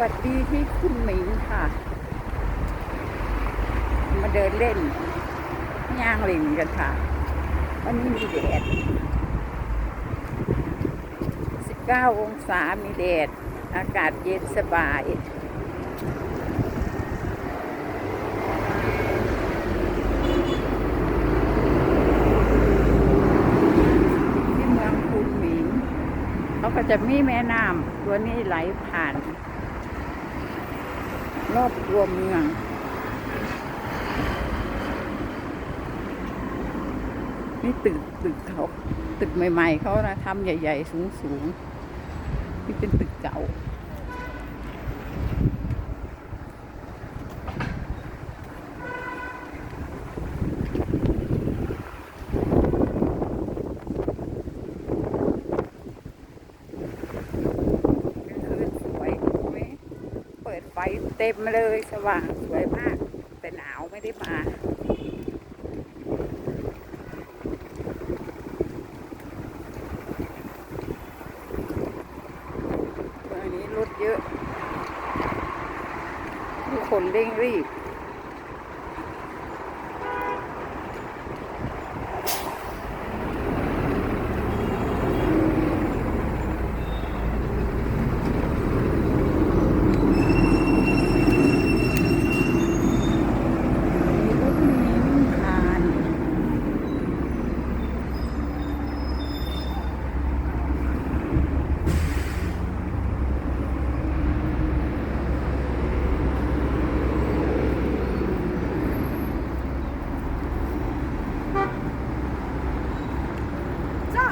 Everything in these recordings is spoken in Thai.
วัสดีที่คุณหมิงค่ะ มาเดินเล่นย่างเลิงกันค่ะ วันนี้มีแดด 19 องศา มีแดด อากาศเย็นสบายที่เมืองคูนหมิงเขาก็จะมีแม่น้ำตัวนี้ไหลผ่าน รอบตัวเมืองนี่ตึกตึกเขาตึกใหม่ ๆ เขานะทำใหญ่ ๆ สูง ๆ นี่เป็นตึกเก่า คืนสวยไหม เปิดไฟเต็มเลยสว่างสวยมาก แต่หนาวไม่ได้มาวันนี้รถเยอะทุกคนเร่งรีบ มีรถเมล์วิ่งผ่าน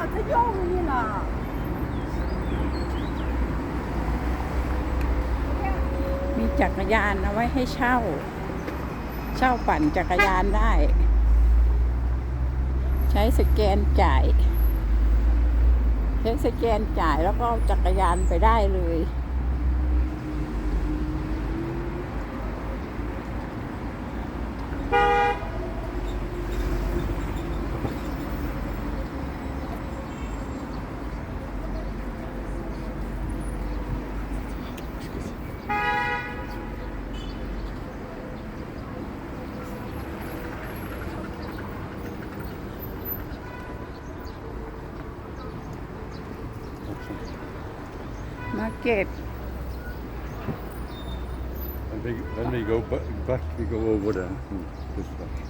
这他用你了。 มีจักรยานเอาไว้ให้เช่า เช่าปั่นจักรยานได้ ใช้สแกนจ่าย ใช้สแกนจ่ายแล้วก็เอาจักรยานไปได้เลย not get. And they, then they go back, back, they go over there. Hmm,